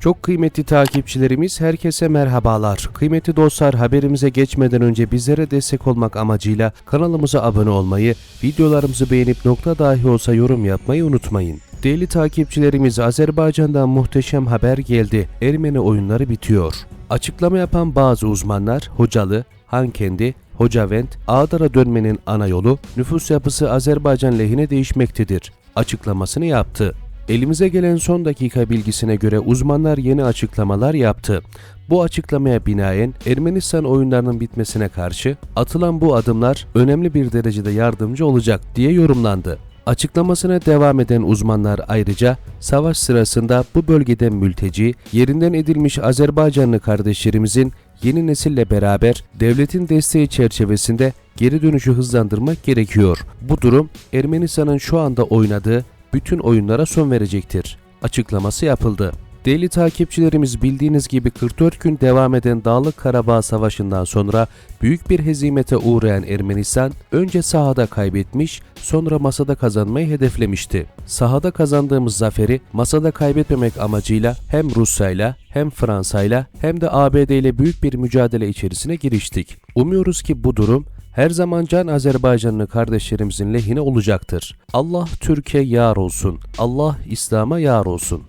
Çok kıymetli takipçilerimiz herkese merhabalar. Kıymetli dostlar haberimize geçmeden önce bizlere destek olmak amacıyla kanalımıza abone olmayı, videolarımızı beğenip nokta dahi olsa yorum yapmayı unutmayın. Değerli takipçilerimiz Azerbaycan'dan muhteşem haber geldi. Ermeni oyunları bitiyor. Açıklama yapan bazı uzmanlar Hocalı, Hankendi, Hocavent, Ağdar'a dönmenin ana yolu nüfus yapısı Azerbaycan lehine değişmektedir açıklamasını yaptı. Elimize gelen son dakika bilgisine göre uzmanlar yeni açıklamalar yaptı. Bu açıklamaya binaen Ermenistan oyunlarının bitmesine karşı atılan bu adımlar önemli bir derecede yardımcı olacak diye yorumlandı. Açıklamasına devam eden uzmanlar ayrıca savaş sırasında bu bölgeden mülteci, yerinden edilmiş Azerbaycanlı kardeşlerimizin yeni nesille beraber devletin desteği çerçevesinde geri dönüşü hızlandırmak gerekiyor. Bu durum Ermenistan'ın şu anda oynadığı bütün oyunlara son verecektir. Açıklaması yapıldı. Değerli takipçilerimiz bildiğiniz gibi 44 gün devam eden Dağlık Karabağ Savaşı'ndan sonra büyük bir hezimete uğrayan Ermenistan önce sahada kaybetmiş sonra masada kazanmayı hedeflemişti. Sahada kazandığımız zaferi masada kaybetmemek amacıyla hem Rusya'yla hem Fransa'yla hem de ABD ile büyük bir mücadele içerisine giriştik. Umuyoruz ki bu durum her zaman can Azerbaycanlı kardeşlerimizin lehine olacaktır. Allah Türkiye yar olsun. Allah İslam'a yar olsun.